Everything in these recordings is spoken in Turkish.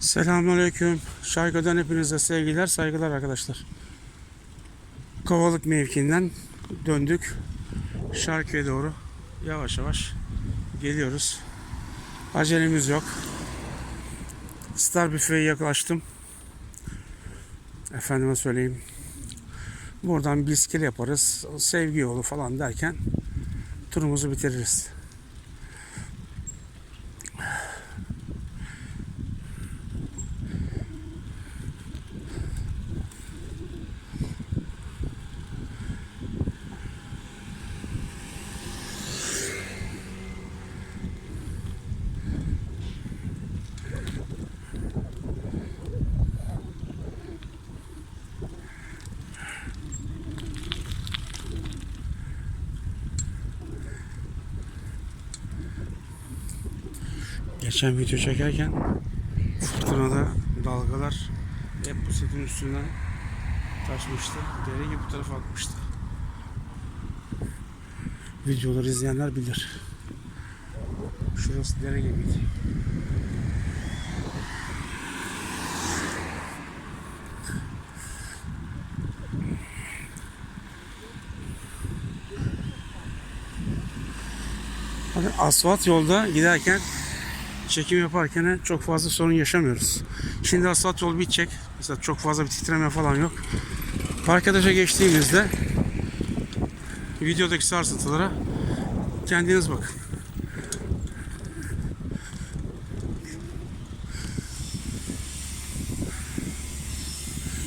Selamünaleyküm. Şarkıdan hepinize sevgiler, saygılar arkadaşlar. Kovalık mevkiinden döndük. Şarkıya doğru yavaş yavaş geliyoruz. Acelemiz yok. Star Büfe'ye yaklaştım. Efendime söyleyeyim. Buradan bir iskele yaparız. Sevgi yolu falan derken turumuzu bitiririz. Geçen video çekerken fırtınada dalgalar hep bu setin üstünden taşmıştı. Dere gibi bu tarafa akmıştı. Videoları izleyenler bilir. Şurası dere gibiydi. Asfalt yolda giderken çekim yaparken çok fazla sorun yaşamıyoruz. Şimdi asfalt yol bitecek. Mesela çok fazla bir titreme falan yok. Parkadaşa geçtiğimizde videodaki sarsıntılara kendiniz bakın.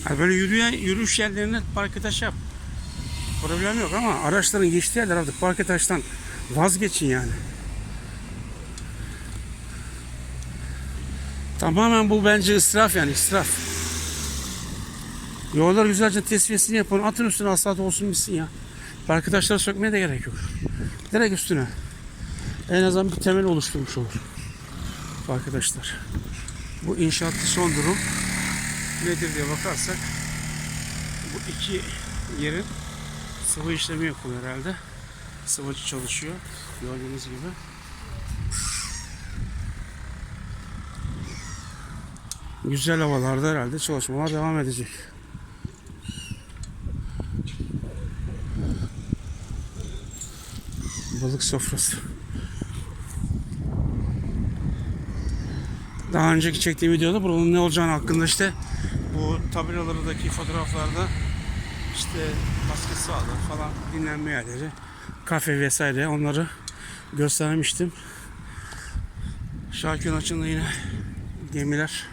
Yani böyle yürüyen yürüyüş yerlerine parkadaş yap. Problem yok ama araçların geçtiği yerler artık parkadaştan vazgeçin yani. Tamamen bu bence israf yani israf. Yollar güzelce tesviyesini yapın. Atın üstüne asfalt olsun bitsin ya. Arkadaşlara sökmeye de gerek yok. Direkt üstüne. En azından bir temel oluşturmuş olur. Arkadaşlar. Bu inşaatta son durum nedir diye bakarsak bu iki yerin sıvı işlemi yapılıyor herhalde. Sıvacı çalışıyor. Gördüğünüz gibi. Güzel havalarda herhalde çalışmalar devam edecek. Balık sofrası. Daha önceki çektiğim videoda buranın ne olacağını hakkında işte bu tabelalardaki fotoğraflarda işte basket sahaları falan dinlenme yerleri, kafe vesaire onları göstermiştim. Şarkının açığında yine gemiler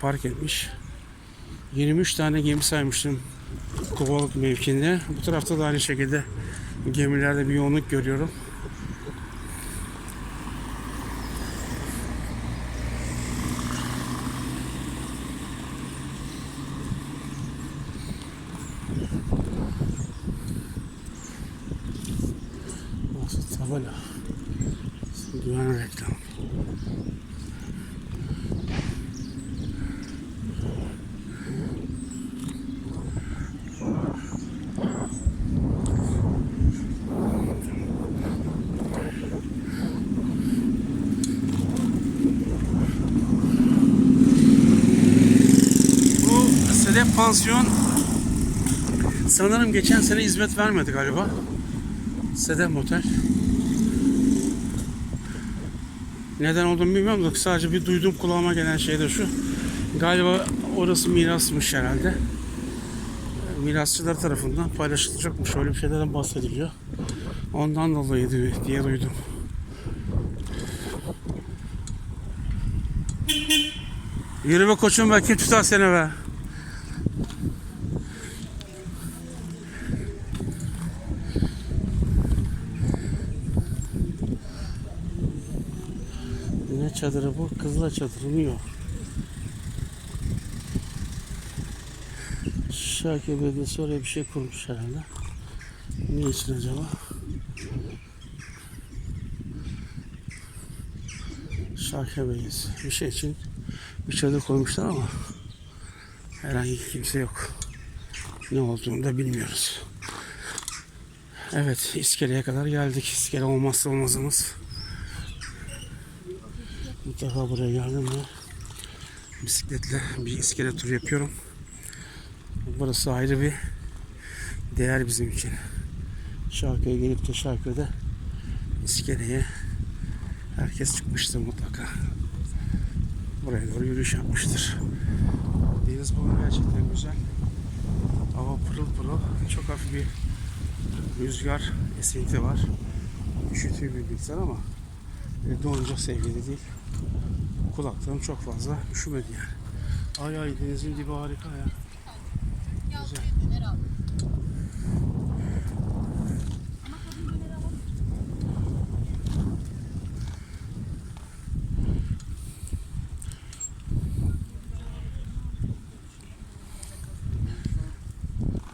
park etmiş. 23 tane gemi saymıştım Kovalık mevkinde. Bu tarafta da aynı şekilde gemilerde bir yoğunluk görüyorum. Tabela? Güven reklam. Bu Sedef Pansiyon sanırım geçen sene hizmet vermedi galiba. Sedef Motel. Neden olduğunu bilmiyorum da sadece bir duydum kulağıma gelen şey de şu. Galiba orası mirasmış herhalde. Mirasçılar tarafından paylaşılacakmış. Öyle bir şeylerden bahsediliyor. Ondan dolayı diye duydum. Yürü be koçum be kim tutar seni be. Çadırı bu? Kızla çadırı mı yok? Şarkı Belediyesi oraya bir şey kurmuş herhalde. Ne için acaba? Şarkı Belediyesi. Bir şey için bir çadır koymuşlar ama herhangi kimse yok. Ne olduğunu da bilmiyoruz. Evet, iskeleye kadar geldik. İskele olmazsa olmazımız. Mutlaka buraya geldim mi bisikletle bir iskele turu yapıyorum. Burası ayrı bir değer bizim için. Şarkıya gelip de Şarköy'de iskeleye herkes çıkmıştır mutlaka. Buraya doğru yürüyüş yapmıştır. Deniz bugün gerçekten güzel. Hava pırıl pırıl. Çok hafif bir rüzgar, esinti var. Üşütüyor bir miktar ama donacak seviyede değil. Kulaklığım çok fazla üşümedi yani. Ay ay denizin dibi harika ya. Güzel.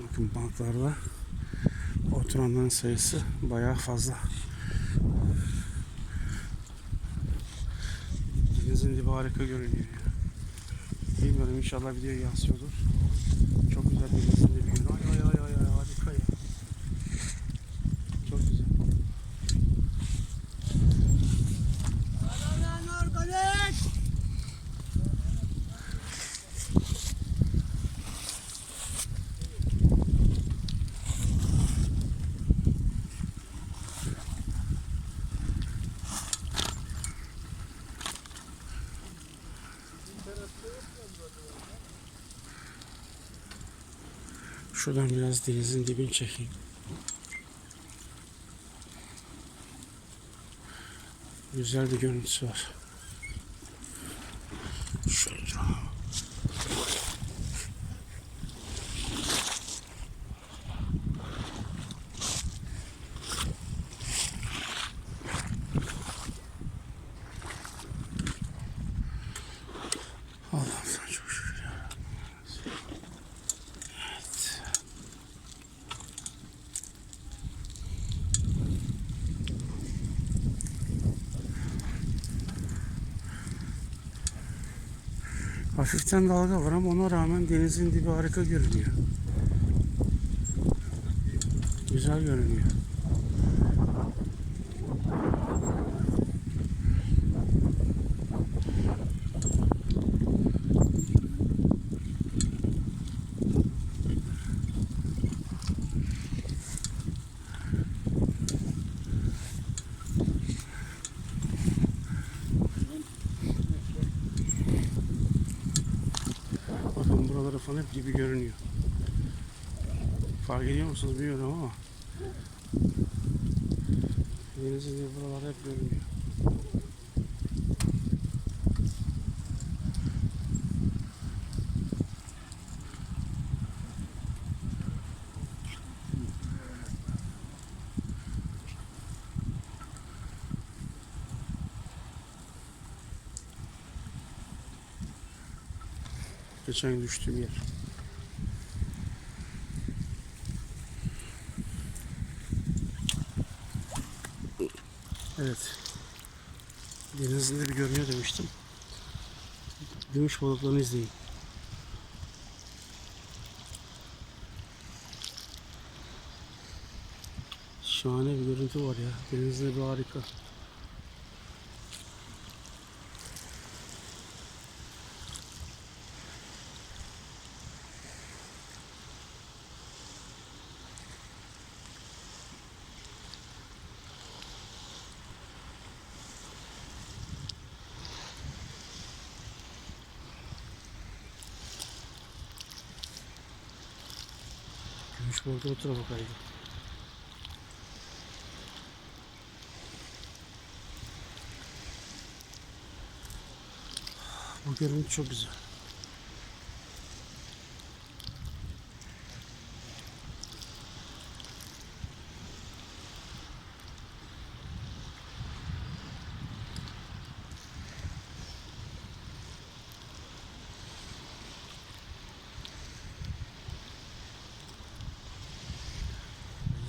Bakın banklarda oturanların sayısı bayağı fazla. Denizin dibi harika görünüyor. ya. Bilmiyorum inşallah video yansıyordur. Çok güzel denizin dibi görünüyor. Ay ay ay ay ay harika ya. Çok güzel. Şuradan biraz denizin dibini çekeyim. Güzel bir görüntüsü var. Hafiften dalga var ama ona rağmen denizin dibi harika görünüyor. Güzel görünüyor. Bakın buraları falan hep gibi görünüyor. Fark ediyor musunuz bilmiyorum ama denizin dibi buralar hep görünüyor. Geçen düştüğüm yer. Evet. Denizin bir görünüyor demiştim. Gümüş balıklarını izleyin. Şahane bir görüntü var ya. Denizde bir harika. Gümüş balıklar o tarafa kaydı. Bu görüntü çok güzel.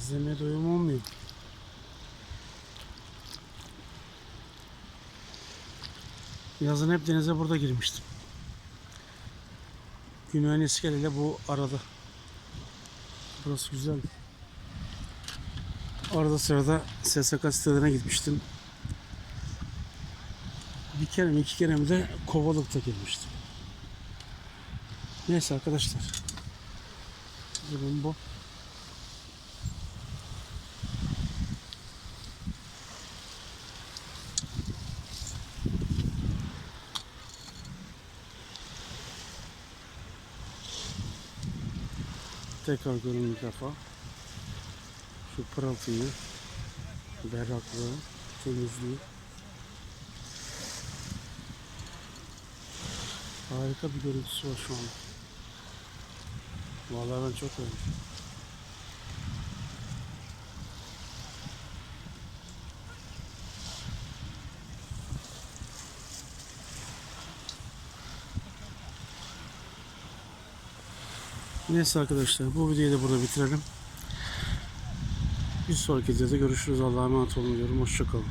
İzlemeye doyum olmuyor. Yazın hep denize burada girmiştim. Güney'in iskeleyle bu arada. Burası güzel. Arada sırada SSK sitelerine gitmiştim. Bir kere mi iki kere mi de Kovalık'ta girmiştim. Neyse arkadaşlar. Durum bu. Tekrar görün bir defa. Şu pırıltıyı, berraklığı, temizliği. Harika bir görüntüsü var şu an. Vallahi ben çok beğendim. Neyse arkadaşlar bu videoyu da burada bitirelim. Bir sonraki videoda görüşürüz. Allah'a emanet olun diyorum. Hoşçakalın.